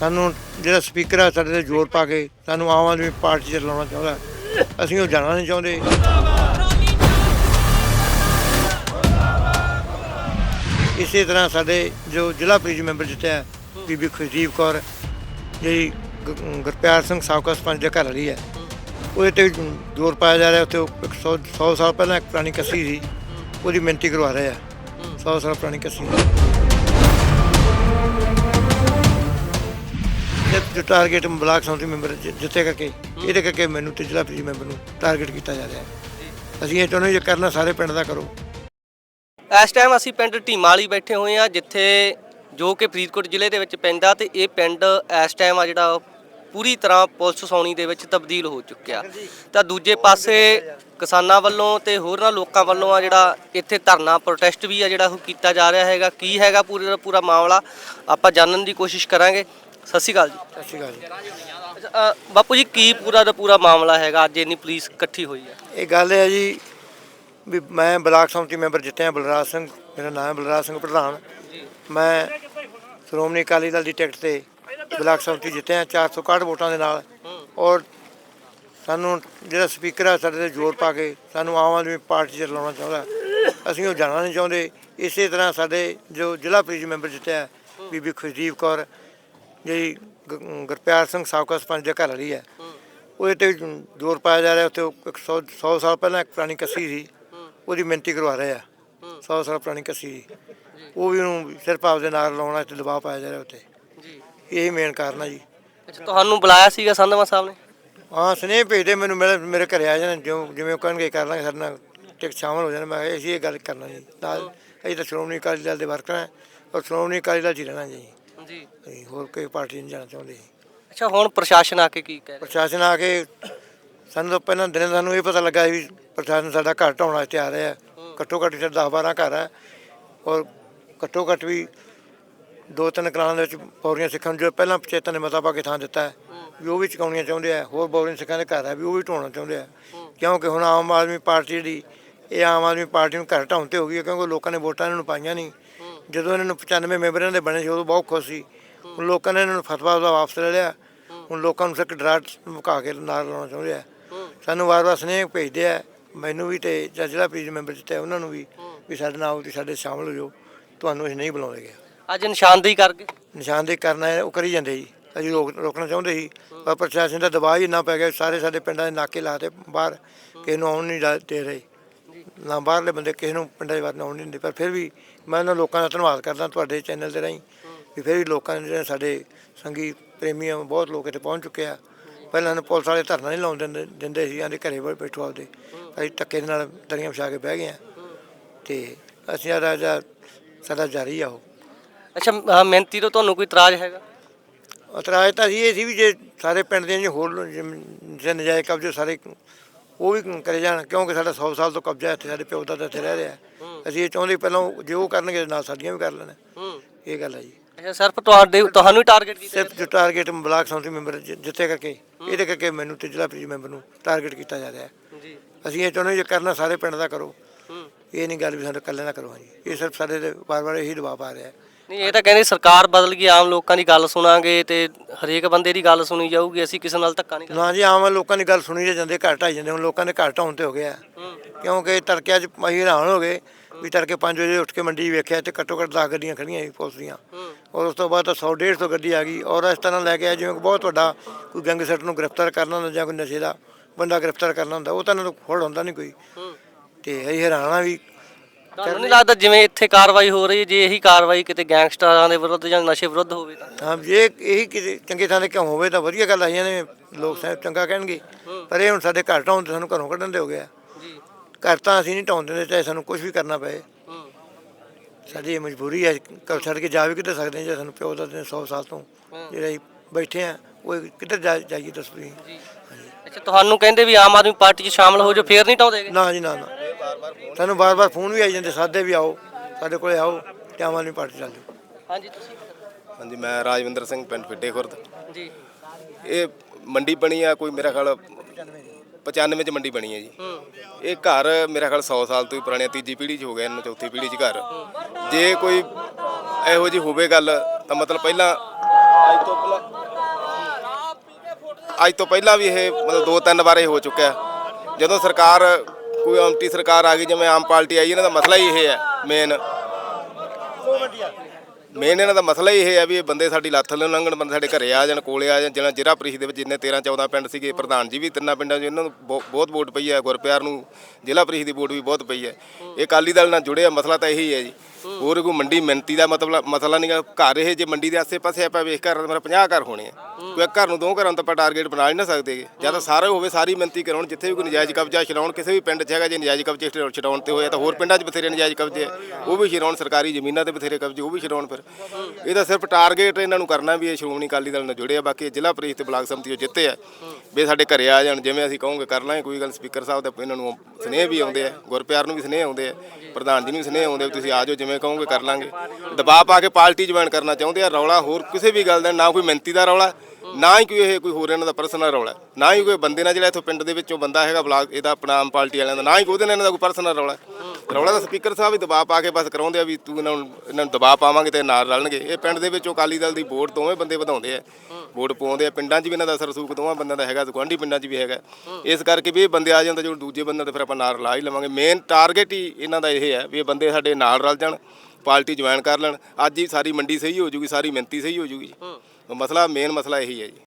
ਸਾਨੂੰ ਜਿਹੜਾ ਸਪੀਕਰ ਆ ਸਾਡੇ ਤੇ ਜ਼ੋਰ ਪਾ ਕੇ ਸਾਨੂੰ ਆਮ ਆਦਮੀ ਪਾਰਟੀ 'ਚ ਲਾਉਣਾ ਚਾਹੁੰਦਾ। ਅਸੀਂ ਉਹ ਜਾਣਾ ਨਹੀਂ ਚਾਹੁੰਦੇ। ਇਸੇ ਤਰ੍ਹਾਂ ਸਾਡੇ ਜੋ ਜ਼ਿਲ੍ਹਾ ਪ੍ਰੀਸ਼ਦ ਮੈਂਬਰ ਜਿੱਤਿਆ ਬੀਬੀ ਖੁਸ਼ਦੀਪ ਕੌਰ, ਜਿਹੜੀ ਗ- ਗੁਰਪਿਆਰ ਸਿੰਘ ਸਾਬਕਾ ਸਰਪੰਚ ਦੇ ਘਰ ਵਾਲੀ ਹੈ, ਉਹਦੇ ਤੇ ਜ਼ੋਰ ਪਾਇਆ ਜਾ ਰਿਹਾ। ਉੱਥੇ 100 100 ਸਾਲ ਪਹਿਲਾਂ ਇੱਕ ਪੁਰਾਣੀ ਕੱਸੀ ਸੀ, ਉਹਦੀ ਮਿਹਨਤੀ ਕਰਵਾ ਰਹੇ ਆ। 100 ਸਾਲ ਪੁਰਾਣੀ ਕੱਸੀ। ਜੇ ਟਾਰਗੇਟ ਬਲਾਕ ਸੰਮਤੀ ਮੈਂਬਰ ਜਿ- ਜਿੱਤੇ ਕਰਕੇ, ਇਹਦੇ ਕਰਕੇ ਮੈਨੂੰ ਤੇ ਜ਼ਿਲ੍ਹਾ ਪ੍ਰੀਸ਼ਦ ਮੈਂਬਰ ਨੂੰ ਟਾਰਗੇਟ ਕੀਤਾ ਜਾ ਰਿਹਾ ਹੈ। ਅਸੀਂ ਇਹ ਚਾਹੁੰਦੇ ਜੇ ਕਰਨਾ ਸਾਰੇ ਪਿੰਡ ਦਾ ਕਰੋ। ਇਸ ਟਾਈਮ ਅਸੀਂ ਪਿੰਡ ਢੀਮਾ ਬੈਠੇ ਹੋਏ ਆ ਜਿੱਥੇ ਜੋ ਕਿ ਫਰੀਦਕੋਟ ਜ਼ਿਲ੍ਹੇ ਦੇ ਵਿੱਚ ਪੈਂਦਾ ਤੇ ਇਹ ਪਿੰਡ ਇਸ ਟਾਈਮ ਆ ਜਿਹੜਾ ਪੂਰੀ ਤਰ੍ਹਾਂ ਪੁਲਿਸ ਸੌਣੀ ਦੇ ਵਿੱਚ ਤਬਦੀਲ ਹੋ ਚੁੱਕਿਆ। ਤਾਂ ਦੂਜੇ ਪਾਸੇ ਕਿਸਾਨਾਂ ਵੱਲੋਂ ਤੇ ਹੋਰਨਾਂ ਲੋਕਾਂ ਵੱਲੋਂ ਆ ਜਿਹੜਾ ਇੱਥੇ ਧਰਨਾ ਪ੍ਰੋਟੈਸਟ ਵੀ ਆ ਜਿਹੜਾ ਉਹ ਕੀਤਾ ਜਾ ਰਿਹਾ ਹੈਗਾ। ਕੀ ਹੈਗਾ ਪੂਰੇ ਦਾ ਪੂਰਾ ਮਾਮਲਾ, ਆਪਾਂ ਜਾਣਨ ਦੀ ਕੋਸ਼ਿਸ਼ ਕਰਾਂਗੇ। ਸਤਿ ਸ਼੍ਰੀ ਅਕਾਲ ਜੀ। ਸਤਿ ਸ਼੍ਰੀ ਅਕਾਲ ਜੀ। ਅੱਛਾ, ਅ, ਬਾਪੂ ਜੀ ਕੀ ਪੂਰਾ ਦਾ ਪੂਰਾ ਮਾਮਲਾ ਹੈਗਾ? ਅੱਜ ਇੰਨੀ ਪੁਲਿਸ ਇਕੱਠੀ ਹੋਈ ਹੈ। ਇਹ ਗੱਲ ਹੈ ਜੀ ਵੀ ਮੈਂ ਬਲਾਕ ਸੰਮਤੀ ਮੈਂਬਰ ਜਿੱਤਿਆ ਬਲਰਾਜ ਸਿੰਘ। ਮੇਰਾ ਨਾਮ ਹੈ ਬਲਰਾਜ ਸਿੰਘ ਪ੍ਰਧਾਨ। ਮੈਂ ਸ਼੍ਰੋਮਣੀ ਅਕਾਲੀ ਦਲ ਦੀ ਟਿਕਟ ਤੇ ਬਲਾਕ ਸੰਮਤੀ ਜਿੱਤਿਆ 461 ਵੋਟਾਂ ਦੇ ਨਾਲ। ਔਰ ਸਾਨੂੰ ਜਿਹੜਾ ਸਪੀਕਰ ਆ ਸਾਡੇ ਤੇ ਜ਼ੋਰ ਪਾ ਕੇ ਸਾਨੂੰ ਆਮ ਆਦਮੀ ਪਾਰਟੀ 'ਚ ਲਾਉਣਾ ਚਾਹੁੰਦਾ। ਅਸੀਂ ਉਹ ਜਾਣਾ ਨਹੀਂ ਚਾਹੁੰਦੇ। ਇਸੇ ਤਰ੍ਹਾਂ ਸਾਡੇ ਜੋ ਜ਼ਿਲ੍ਹਾ ਪ੍ਰੀਸ਼ਦ ਮੈਂਬਰ ਜਿੱਤਿਆ ਬੀਬੀ ਖੁਸ਼ਦੀਪ ਕੌਰ ਜਿਹੜੀ ਗ- ਗੁਰਪਿਆਰ ਸਿੰਘ ਸਾਬਕਾ ਸਰਪੰਚ ਦੇ ਘਰ ਵਾਲੀ ਹੈ। ਉਹਦੇ ਤੇ ਜ਼ੋਰ ਪਾਇਆ ਜਾ ਰਿਹਾ ਉੱਥੇ 100 100 ਸਾਲ ਪਹਿਲਾਂ ਇੱਕ ਪੁਰਾਣੀ ਕੱਸੀ ਸੀ। ਉਹਦੀ ਮਿਹਨਤੀ ਕਰਵਾ ਰਹੇ ਆ। 100 ਸਾਲ ਪੁਰਾਣੀ ਕੱਸੀ ਸੀ। ਉਹ ਵੀ ਉਹਨੂੰ ਸਿਰਫ ਆਪਦੇ ਨਾਲ ਲਾਉਣਾ ਤੇ ਦਬਾਅ ਪਾਇਆ ਜਾ ਰਿਹਾ ਉੱਤੇ ਜੀ। ਇਹ ਮੇਨ ਕਾਰਨ ਆ ਜੀ। ਅੱਛਾ ਤੁਹਾਨੂੰ ਬੁਲਾਇਆ ਸੀਗਾ ਸੰਧਵਾ ਸਾਹਿਬ ਨੇ? ਹਾਂ ਸਨੇਹ ਭੇਜਦੇ ਮੈਨੂੰ ਮੇਰੇ ਮੇਰੇ ਘਰੇ ਆ ਜਾਣ ਜਿਉਂ ਜਿਵੇਂ ਉਹ ਕਹਿਣਗੇ ਕਰ ਲਾਂਗੇ ਸਾਡੇ ਨਾਲ ਟਿਕ ਸ਼ਾਮਲ ਹੋ ਜਾਣ। ਮੈਂ ਕਿਹਾ ਅਸੀਂ ਇਹ ਗੱਲ ਕਰਨਾ ਜੀ। ਨਾਲ ਅਸੀਂ ਤਾਂ ਸ਼੍ਰੋਮਣੀ ਅਕਾਲੀ ਦਲ ਦੇ ਵਰਕਰ ਹਾਂ ਔਰ ਸ਼੍ਰੋਮਣੀ ਅਕਾਲੀ ਦਲ 'ਚ ਹੀ ਰਹਿਣਾ ਜੀ ਜੀ ਅਸੀਂ ਹੋਰ ਕੋਈ ਪਾਰਟੀ ਨਹੀਂ ਜਾਣਾ ਚਾਹੁੰਦੇ। ਅੱਛਾ ਹੁਣ ਪ੍ਰਸ਼ਾਸਨ ਆ ਕੇ ਕੀ ਕਹਿ ਰਿਹਾ? ਪ੍ਰਸ਼ਾਸਨ ਆ ਕੇ ਸਾਨੂੰ ਤਾਂ ਪਹਿਲਾਂ ਦਿਨੇ ਸਾਨੂੰ ਇਹ ਪਤਾ ਲੱਗਾ ਵੀ ਪ੍ਰਸ਼ਾਸਨ ਸਾਡਾ ਘਰ ਢਾਉਣਾ ਤਿਆਰ ਹੈ। ਘੱਟੋ ਘੱਟ ਇੱਥੇ 10 12 ਘਰ ਹੈ। ਔਰ ਘੱਟੋ ਘੱਟ ਵੀ ਦੋ ਤਿੰਨ ਕਲਾਨਾਂ ਦੇ ਵਿੱਚ ਪੌੜੀਆਂ ਸਿੱਖਣ ਨੂੰ ਜੋ ਪਹਿਲਾਂ ਪੰਚਾਇਤਾਂ ਨੇ ਮਤਾ ਪਾ ਕੇ ਥਾਂ ਦਿੱਤਾ ਹੈ। ਵੀ ਉਹ ਵੀ ਚੁਕਾਉਣੀਆਂ ਚਾਹੁੰਦੇ ਆ ਹੋਰ ਪੌੜੀਆਂ ਸਿੱਖਾਂ ਦੇ ਘਰ ਹੈ ਵੀ ਉਹ ਵੀ ਢਾਉਣਾ ਚਾਹੁੰਦੇ ਆ ਕਿਉਂਕਿ ਹੁਣ ਆਮ ਆਦਮੀ ਪਾਰਟੀ ਜਿਹੜੀ ਇਹ ਆਮ ਆਦਮੀ ਪਾਰਟੀ ਨੂੰ ਘਰ ਢਾਉਣ ਤੇ ਹੋ ਗਈ ਹੈ ਕਿਉਂਕਿ ਲੋਕਾਂ ਨੇ ਵੋਟਾਂ ਇਹਨਾਂ ਨੂੰ ਪਾਈਆਂ ਨਹੀਂ। ਜਦੋਂ ਇਹਨਾਂ ਨੂੰ 95 ਮੈਂਬਰਾਂ ਦੇ ਬਣੇ ਸੀ ਉਦੋਂ ਬਹੁਤ ਖੁਸ਼ ਸੀ। ਹੁਣ ਲੋਕਾਂ ਨੇ ਇਹਨਾਂ ਨੂੰ ਫਤਵਾ ਉਹਦਾ ਵਾਪਸ ਲੈ ਲਿਆ। ਹੁਣ ਲੋਕਾਂ ਨੂੰ ਸਿੱਖ ਡਰਾ ਮੁਕਾ ਕੇ ਨਾਲ ਲਾਉਣਾ ਚਾਹੁੰਦੇ ਆ। ਸਾਨੂੰ ਵਾਰ-ਵਾਰ ਸਨੇਹ ਭੇਜਦੇ ਆ ਮੈਨੂੰ ਵੀ ਤੇ ਜਾਂ ਜ਼ਿਲ੍ਹਾ ਪ੍ਰੀਸ਼ਦ ਮੈਂਬਰ ਜਿੱਤੇ ਉਹਨਾਂ ਨੂੰ ਵੀ ਵੀ ਸਾਡੇ ਨਾਲ ਆਓ ਤੇ ਸਾਡੇ ਸ਼ਾਮਲ ਹੋ ਜਾਓ। ਤੁਹਾਨੂੰ ਅਸੀਂ ਨਹੀਂ ਬੁਲਾਉਂਦੇ ਗਿਆ ਅੱਜ ਨਿਸ਼ਾਨਦੇਹੀ ਕਰ ਗਏ? ਨਿਸ਼ਾਨਦੇਹੀ ਕਰਨਾ ਹੈ ਉਹ ਕਰੀ ਜਾਂਦੇ ਜੀ। ਅਸੀਂ ਰੋਕ ਰੋਕਣਾ ਚਾਹੁੰਦੇ ਸੀ ਪਰ ਪ੍ਰਸ਼ਾਸਨ ਦਾ ਦਬਾਅ ਹੀ ਇੰਨਾ ਪੈ ਗਿਆ ਸਾਰੇ ਸਾਡੇ ਪਿੰਡਾਂ ਦੇ ਨਾਕੇ ਲਾਤੇ ਬਾਹਰ ਕਿਸੇ ਨੂੰ ਆਉਣ ਨਹੀਂ ਦਾ- ਦੇ ਰਹੇ। ਨਾ ਬਾਹਰਲੇ ਬੰਦੇ ਕਿਸੇ ਨੂੰ ਪਿੰਡਾਂ ਦੇ ਬਾਹਰ ਆਉਣ ਨਹੀਂ ਦਿੰਦੇ। ਪਰ ਫਿਰ ਵੀ ਮੈਂ ਉਹਨਾਂ ਲੋਕਾਂ ਦਾ ਧੰਨਵਾਦ ਕਰਦਾ ਤੁਹਾਡੇ ਚੈਨਲ ਦੇ ਰਾਹੀਂ ਵੀ ਫਿਰ ਵੀ ਲੋਕਾਂ ਨੇ ਜਿਹੜੇ ਸਾਡੇ ਸੰਗੀ ਪ੍ਰੇਮੀ ਆ ਬਹੁਤ ਲੋਕ ਇੱਥੇ ਪਹੁੰਚ ਚੁੱਕੇ ਆ। ਪਹਿਲਾਂ ਨੂੰ ਪੁਲਿਸ ਵਾਲੇ ਧਰਨਾ ਨਹੀਂ ਲਾਉਣ ਦਿੰਦੇ ਦਿੰਦੇ ਸੀ ਆਂਦੇ ਘਰੇ ਬੈਠੋ ਆਪਦੇ। ਅਸੀਂ ਧੱਕੇ ਦੇ ਨਾਲ ਦਰੀਆਂ ਵਿਛਾ ਕੇ ਬਹਿ ਗਏ ਆ। ਤੇ ਅਸੀਂ ਆ ਰਾਜਾ ਸਾਡਾ ਜਾਰੀ ਆ ਉਹ। ਅੱਛਾ ਮਿਹਨਤੀ ਤੋਂ ਤੁਹਾਨੂੰ ਕੋਈ ਇਤਰਾਜ਼ ਹੈਗਾ? ਇਤਰਾਜ਼ ਤਾਂ ਸੀ ਇਹ ਸੀ ਵੀ ਜੇ ਸਾਰੇ ਪਿੰਡ ਦੇ ਜੇ ਹੋਰ ਲੋ- ਜਿਮ- ਜੇ ਨਜਾਇਜ਼ ਕਬਜ਼ੇ ਸਾਰੇ ਉਹ ਵੀ ਕਰੇ ਜਾਣ ਕਿਉਂਕਿ ਸਾਡਾ 100 ਸਾਲ ਤੋਂ ਕਬਜ਼ਾ ਇੱਥੇ ਸਾਡੇ ਪਿਓ ਦਾ ਤਾਂ ਇੱਥੇ ਰਹਿ ਰਿਹਾ ਅਸੀਂ ਇਹ ਚਾਹੁੰਦੇ ਪਹਿਲਾਂ ਜੇ ਉਹ ਕਰਨਗੇ ਨਾਲ ਸਾਡੀਆਂ ਵੀ ਕਰ ਲੈਣ। ਇਹ ਗੱਲ ਹੈ ਜੀ। ਅੱਛਾ ਸਿਰਫ ਤੁਹਾਡੇ ਤੁਹਾਨੂੰ ਹੀ ਟਾਰਗੇਟ ਕੀਤਾ ਸਿਰਫ ਜੋ ਟਾਰਗੇਟ ਬਲਾਕ ਸੰਮਤੀ ਮੈਂਬਰ ਜਿ- ਜਿੱਤੇ ਕਰਕੇ ਇਹਦੇ ਕਰਕੇ ਮੈਨੂੰ ਤੇ ਜ਼ਿਲ੍ਹਾ ਪ੍ਰੀਸ਼ਦ ਮੈਂਬਰ ਨੂੰ ਟਾਰਗੇਟ ਕੀਤਾ ਜਾ ਰਿਹਾ। ਜੀ। ਅਸੀਂ ਇਹ ਚਾਹੁੰਦੇ ਜੇ ਕਰਨਾ ਸਾਰੇ ਪਿੰਡ ਦਾ ਕਰੋ। ਇਹ ਨਹੀਂ ਗੱਲ ਵੀ ਸਾਡੇ ਇਕੱਲੇ ਨਾ ਕਰੋ ਹਾਂਜੀ। ਇਹ ਸਿਰਫ ਸਾਡੇ ਤੇ ਵਾਰ-ਵਾਰ ਇਹੀ ਦਬਾਅ ਪਾ ਰਿਹਾ। ਹੈ ਨਹੀਂ ਇਹ ਤਾਂ ਕਹਿੰਦੇ ਸਰਕਾਰ ਬਦਲ ਗਈ ਆਮ ਲੋਕਾਂ ਦੀ ਗੱਲ ਸੁਣਾਂਗੇ ਤੇ ਹਰੇਕ ਬੰਦੇ ਦੀ ਗੱਲ ਸੁਣੀ ਜਾਊਗੀ ਅਸੀਂ ਕਿਸੇ ਨਾਲ ਧੱਕਾ ਨਹੀਂ ਨਾ ਜੀ ਆਮ ਲੋਕਾਂ ਦੀ ਗੱਲ ਸੁਣੀ ਜਾਂਦੇ ਘਰ ਢਾਈ ਜਾਂਦੇ ਹੁਣ ਲੋਕਾਂ ਦੇ ਘਰ ਢਾਉਣ ਤੇ ਹੋ ਗਿਆ। ਕਿਉਂਕਿ ਤੜਕੇ ਅੱਜ ਅਸੀਂ ਹੈਰਾਨ ਹੋ ਗਏ ਵੀ ਤੜਕੇ 5 ਵਜੇ ਉੱਠ ਕੇ ਮੰਡੀ ਵੇਖਿਆ ਤੇ ਘੱਟੋ ਘੱਟ 10 ਗੱਡੀਆਂ ਖੜੀਆਂ ਸੀ ਪੁਲਿਸ ਦੀਆਂ। ਔਰ ਉਸ ਤੋਂ ਬਾਅਦ ਤਾਂ 100 150 ਗੱਡੀ ਆ ਗਈ। ਔਰ ਇਸ ਤਰ੍ਹਾਂ ਲੈ ਕੇ ਆਏ ਜਿਵੇਂ ਬਹੁਤ ਵੱਡਾ ਕੋਈ ਗੈਂਗਸਟਰ ਨੂੰ ਗ੍ਰਿਫਤਾਰ ਕਰਨਾ ਹੁੰਦਾ ਜਾਂ ਕੋਈ ਨਸ਼ੇ ਦਾ ਬੰਦਾ ਗ੍ਰਿਫਤਾਰ ਕਰਨਾ ਹੁੰਦਾ ਉਹ ਤਾਂ ਇਹਨਾਂ ਨੂੰ ਫੜ ਹੁੰਦਾ ਨਹੀਂ ਕੋਈ। ਤੇ ਅਸੀਂ ਹੈਰਾਨ ਆ ਵੀ ਤੁਹਾਨੂੰ ਨਹੀਂ ਲੱਗਦਾ ਜਿਵੇਂ ਇੱਥੇ ਕਾਰਵਾਈ ਹੋ ਰਹੀ ਹੈ ਜੇ ਇਹੀ ਕਾਰਵਾਈ ਕਿਤੇ ਗੈਂਗਸਟਰਾਂ ਦੇ ਵਿਰੁੱਧ ਜਾਂ ਨਸ਼ੇ ਵਿਰੁੱਧ ਹੋਵੇ ਤਾਂ? ਹਾਂ ਜੇ ਇਹੀ ਕਿਸੇ ਚੰਗੇ ਥਾਂ ਤੇ ਕਿਉਂ ਹੋਵੇ ਤਾਂ ਵਧੀਆ ਗੱਲ ਆਈਆਂ ਨੇ ਲੋਕ ਸਾਹਿਬ ਚੰਗਾ ਕਹਿਣਗੇ। ਪਰ ਇਹ ਹੁਣ ਸਾਡੇ ਘਰ ਢਾਉਣ ਤੇ ਸਾਨੂੰ ਘਰੋਂ ਕੱਢਣ ਦੇ ਹੋ ਗਿਆ। ਜੀ। ਘਰ ਤਾਂ ਅਸੀਂ ਨਹੀਂ ਢਾਉਣ ਦਿੰਦੇ ਚਾਹੇ ਸਾਨੂੰ ਕੁਝ ਵੀ ਕਰਨਾ ਪਏ। ਸਾਡੀ ਇਹ ਮਜਬੂਰੀ ਹੈ ਘਰ ਛੱਡ ਕੇ ਜਾ ਵੀ ਕਿੱਧਰ ਸਕਦੇ ਜੇ ਸਾਨੂੰ ਪਿਓ ਦਾ 100 ਸਾਲ ਤੋਂ ਜਿਹੜੇ ਬੈਠੇ ਆ ਉਹ ਕਿੱਧਰ ਜਾ- ਜਾਈਏ ਦੱਸੋ ਜੀ। ਅੱਛਾ ਤੁਹਾਨੂੰ ਕਹਿੰਦੇ ਵੀ ਆਮ ਆਦਮੀ ਪਾਰਟੀ 'ਚ ਸ਼ਾਮਲ ਹੋ ਜਾਓ ਫੇਰ ਨਹੀਂ ਟਾਉਂਦੇਗੇ ਨਾ ਜੀ ਨਾ ਨਾ। ਸਾਨੂੰ ਬਾਰ-ਬਾਰ ਫੋਨ ਵੀ ਆਈ ਜਾਂਦੇ ਸਾਦੇ ਵੀ ਆਓ ਸਾਡੇ ਕੋਲੇ ਆਓ ਤੇ ਆਮ ਆਦਮੀ ਪਾਰਟੀ ਚੱਲ ਜਾਓ ਹਾਂਜੀ ਤੁਸੀਂ ਹਾਂਜੀ ਮੈਂ ਰਾਜਵਿੰਦਰ ਸਿੰਘ ਪਿੰਡ ਫਿੱਟੇ ਖੁਰਦ। ਜੀ। ਇਹ ਮੰਡੀ ਬਣੀ ਆ ਕੋਈ ਮੇਰਾ ਖਿਆਲ 95 ਚ ਮੰਡੀ ਬਣੀ ਹੈ ਜੀ। ਇਹ ਘਰ ਮੇਰਾ ਖਿਆਲ 100 ਸਾਲ ਤੋਂ ਹੀ ਪੁਰਾਣੇ ਤੀਜੀ ਪੀੜ੍ਹੀ ਚ ਹੋ ਗਿਆ ਇਹਨਾਂ ਚੌਥੀ ਪੀੜ੍ਹੀ ਚ ਘਰ। ਜੇ ਕੋਈ ਇਹੋ ਜੀ ਹੋਵੇ ਗੱਲ ਤਾਂ ਮਤਲਬ ਪਹਿਲਾਂ ਅੱਜ ਤੋਂ ਪਹਿਲਾਂ ਅੱਜ ਤੋਂ ਪਹਿਲਾਂ ਵੀ ਇਹ ਮਤਲਬ ਦੋ ਤਿੰਨ ਵਾਰ ਇਹ ਹੋ ਚੁੱਕਿਆ। ਜਦੋਂ ਸਰਕਾਰ ਕੋਈ ਆਮਟੀ ਸਰਕਾਰ ਆ ਗਈ, ਜਿਵੇਂ ਆਮ ਪਾਰਟੀ ਆਈ, ਇਹਨਾਂ ਦਾ ਮਸਲਾ ਹੀ ਇਹ ਹੈ ਮੇਨ ਮੇਨ ਇਹਨਾਂ ਦਾ ਮਸਲਾ ਹੀ ਇਹ ਹੈ ਵੀ ਇਹ ਬੰਦੇ ਸਾਡੀ ਲੱਥ ਲੰਘਣ, ਬੰਦੇ ਸਾਡੇ ਘਰੇ ਆ ਜਾਣ, ਕੋਲੇ ਆ ਜਾਣ ਜਿਹੜਾ ਜ਼ਿਲ੍ਹਾ ਪ੍ਰੀਸ਼ਦ ਦੇ ਵਿੱਚ ਜਿੰਨੇ 13 14 ਪਿੰਡ ਸੀਗੇ, ਪ੍ਰਧਾਨ ਜੀ ਵੀ ਤਿੰਨਾਂ ਪਿੰਡਾਂ 'ਚ ਇਹਨਾਂ ਨੂੰ ਬਹੁ- ਬਹੁਤ ਵੋਟ ਪਈ ਹੈ, ਗੁਰਪਿਆਰ ਨੂੰ ਜ਼ਿਲ੍ਹਾ ਪ੍ਰੀਸ਼ਦ ਦੀ ਵੋਟ ਵੀ ਬਹੁਤ ਪਈ ਹੈ। ਇਹ ਅਕਾਲੀ ਦਲ ਨਾਲ ਜੁੜਿਆ, ਮਸਲਾ ਤਾਂ ਇਹੀ ਹੈ ਜੀ। ਹੋਰ ਕੋਈ ਮੰਡੀ ਮਿੰਤੀ ਦਾ ਮਤਲਬ ਮਸਲਾ ਨਹੀਂਗਾ ਘਰ ਇਹ ਜੇ ਮੰਡੀ ਦੇ ਆਸੇ-ਪਾਸੇ ਆਪਾਂ ਵੇਖ ਘਰ ਮੇਰਾ 50 ਘਰ ਹੋਣੇ ਆ। ਕੋਈ ਇੱਕ ਘਰ ਨੂੰ ਦੋ ਘਰਾਂ ਤੋਂ ਆਪਾਂ ਟਾਰਗੇਟ ਬਣਾ ਨਹੀਂ ਨਾ ਸਕਦੇ ਜਾਂ ਤਾਂ ਸਾਰੇ ਹੋਵੇ, ਸਾਰੀ ਮਿੰਤੀ ਕਰਾਉਣ, ਜਿੱਥੇ ਵੀ ਕੋਈ ਨਜਾਇਜ਼ ਕਬਜ਼ਾ ਛਡਾਉਣ, ਕਿਸੇ ਵੀ ਪਿੰਡ 'ਚ ਹੈਗਾ ਜੇ ਨਜਾਇਜ਼ ਕਬਜ਼ੇ ਛਡਾਉਣ- ਛਡਾਉਣ ਤੇ ਹੋਇਆ ਤਾਂ ਹੋਰ ਪਿੰਡਾਂ 'ਚ ਬਥੇਰੇ ਨਜਾਇਜ਼ ਕਬਜ਼ੇ ਆ। ਉਹ ਵੀ ਛਡਾਉਣ, ਸਰਕਾਰੀ ਜ਼ਮੀਨਾਂ ਤੇ ਬਥੇਰੇ ਕਬਜ਼ੇ, ਉਹ ਵੀ ਛਡਾਉਣ ਫਿਰ। ਇਹਦਾ ਸਿਰਫ ਟਾਰਗੇਟ ਇਹਨਾਂ ਨੂੰ ਕਰਨਾ ਵੀ ਇਹ ਸ਼੍ਰੋਮਣੀ ਅਕਾਲੀ ਦਲ ਨਾਲ ਜੁੜੇ ਆ, ਬਾਕੀ ਇਹ ਜ਼ਿਲ੍ਹਾ ਪ੍ਰੀਸ਼ਦ ਤੇ ਬਲਾਕ ਸੰਮਤੀ ਉਹ ਜਿੱਤੇ ਆ। ਵੀ ਸਾਡੇ ਘਰੇ ਆ ਜਾਣ, ਜਿਵੇਂ ਅਸੀਂ ਕਹੋਗੇ ਕਰ ਲਾਂਗੇ, ਕੋਈ ਗੱਲ ਸਪੀਕਰ ਸਾਹਿਬ ਦੇ ਇਹਨਾਂ ਨੂੰ ਸਨੇਹ ਵੀ ਆਉਂਦੇ ਆ, ਗੁਰਪਿਆਰ ਨੂੰ ਵੀ ਸਨੇਹ ਆਉਂਦੇ ਆ, ਪ੍ਰਧਾਨ ਜੀ ਨੂੰ ਵੀ ਸਨੇਹ ਆਉਂਦੇ ਆ ਵੀ ਤੁਸੀਂ ਆ ਜਾਓ, ਜਿਵੇਂ ਕਹੋਗੇ ਕਰ ਲਾਂਗੇ। ਦਬਾਅ ਪਾ ਕੇ ਪਾਰਟੀ ਜੁਆਇਨ ਕਰਨਾ ਚਾਹੁੰਦੇ ਆ, ਰੌਲਾ ਹੋਰ ਕਿਸੇ ਵੀ ਗੱਲ ਦਾ, ਨਾ ਕੋਈ ਮਿਹਨਤੀ ਦਾ ਰੌਲਾ ਨਾ ਹੀ ਕੋਈ ਇਹ ਕੋਈ ਹੋਰ ਇਹਨਾਂ ਦਾ ਪਰਸਨਲ ਰੌਲਾ ਨਾ ਹੀ ਕੋਈ ਬੰਦੇ ਨਾਲ ਜਿਹੜਾ ਇੱਥੋਂ ਪਿੰਡ ਦੇ ਵਿੱਚੋਂ ਬੰਦਾ ਹੈਗਾ ਬਲਾਕ ਇਹਦਾ ਆਪਣਾ ਆਮ ਪਾਰਟੀ ਵਾਲਿਆਂ ਦਾ ਨਾ ਹੀ ਕੋਈ ਉਹਦੇ ਨਾਲ ਇਹਨਾਂ ਦਾ ਕੋਈ ਪਰਸਨਲ ਰੌਲਾ ਰੌਲਾ ਦਾ ਸਪੀਕਰ ਸਾਹਿਬ ਵੀ ਦਬਾਅ ਪਾ ਕੇ ਬਸ ਕਰਾਉਂਦੇ ਆ ਵੀ ਤੂੰ ਇਹਨਾਂ ਨੂੰ ਇਹਨਾਂ ਨੂੰ ਦਬਾਅ ਪਾਵਾਂਗੇ ਤੇ ਨਾਲ ਰਲਣਗੇ। ਇਹ ਪਿੰਡ ਦੇ ਵਿੱਚੋਂ ਅਕਾਲੀ ਦਲ ਦੀ ਵੋਟ ਦੋਵੇਂ ਬੰਦੇ ਵਧਾਉਂਦੇ ਆ। ਵੋਟ ਪਾਉਂਦੇ ਆ। ਪਿੰਡਾਂ 'ਚ ਵੀ ਇਹਨਾਂ ਦਾ ਅਸਰ ਸੂਖ ਦੋਵਾਂ ਬੰਦਿਆਂ ਦਾ ਹੈਗਾ ਤੇ ਗੁਆਂਢੀ ਪਿੰਡਾਂ 'ਚ ਵੀ ਹੈਗਾ। ਇਸ ਕਰਕੇ ਵੀ ਇਹ ਬੰਦੇ ਆ ਜਾਂਦੇ ਜੋ ਦੂਜੇ ਬੰਦੇ ਤੇ ਫਿਰ ਆਪਾਂ ਨਾਲ ਰਲਾ ਹੀ ਲਵਾਂਗੇ। ਮੇਨ ਟਾਰਗੇਟ ਹੀ ਇਹਨਾਂ ਦਾ ਇਹ ਹੈ ਵੀ ਇਹ ਬੰਦੇ ਸਾਡੇ ਨਾਲ ਰਲ ਜਾਣ ਪਾਰਟੀ ਜੁਆਇਨ ਕਰ ਲੈਣ। ਅੱਜ ਹੀ ਸਾਰੀ ਮੰਡੀ ਸਹੀ ਹੋ ਜੂਗੀ ਸਾਰੀ ਮਿਹਨਤੀ ਸਹੀ ਹੋ ਜੂਗੀ। ਮਸਲਾ ਮੇਨ ਮਸਲਾ ਇਹੀ ਹੈ ਜੀ।